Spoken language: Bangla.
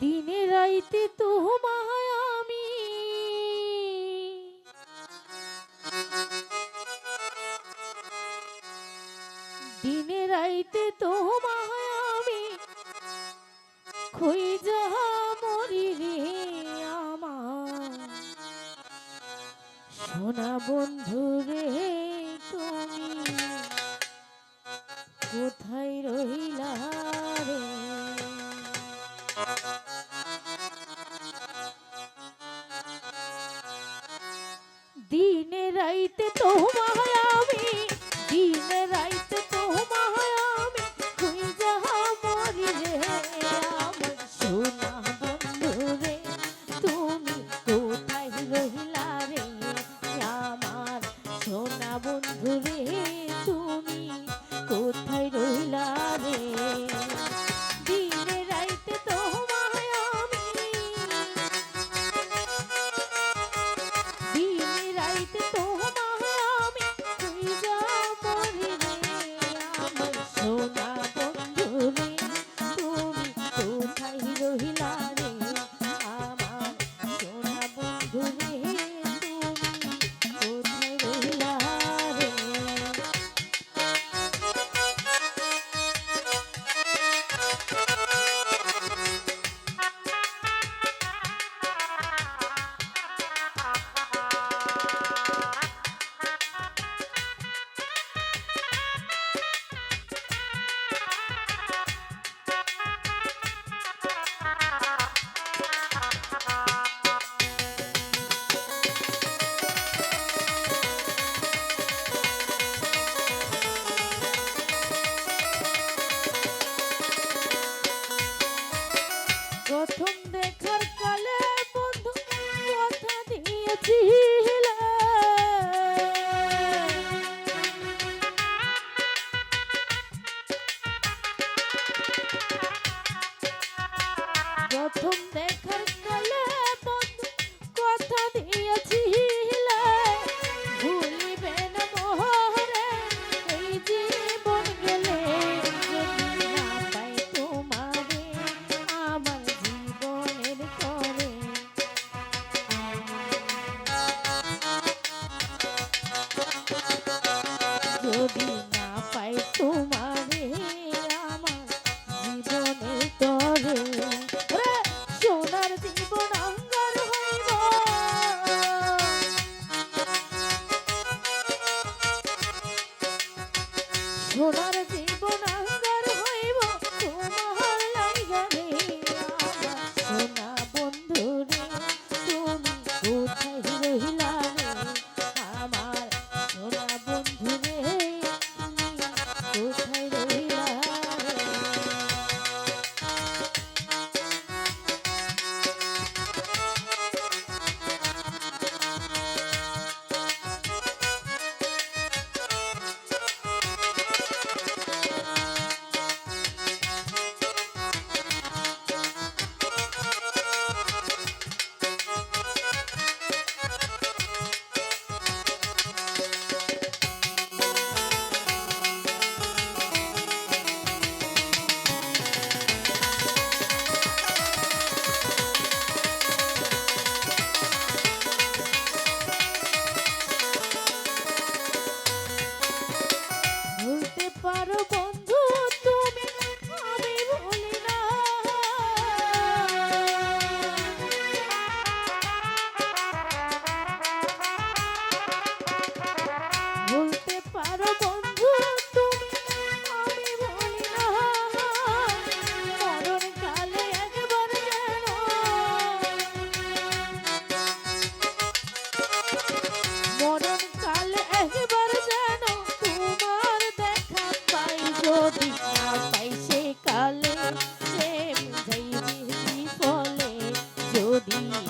দিনে রাইতে তোমায় আমি। দিনে রাইতে তোমায় আমি। খই যাহা মরি রে আমার। সোনা বন্ধু রে তুমি কোথায় রহিলা ঘুরে প্রথম দেখার Bee.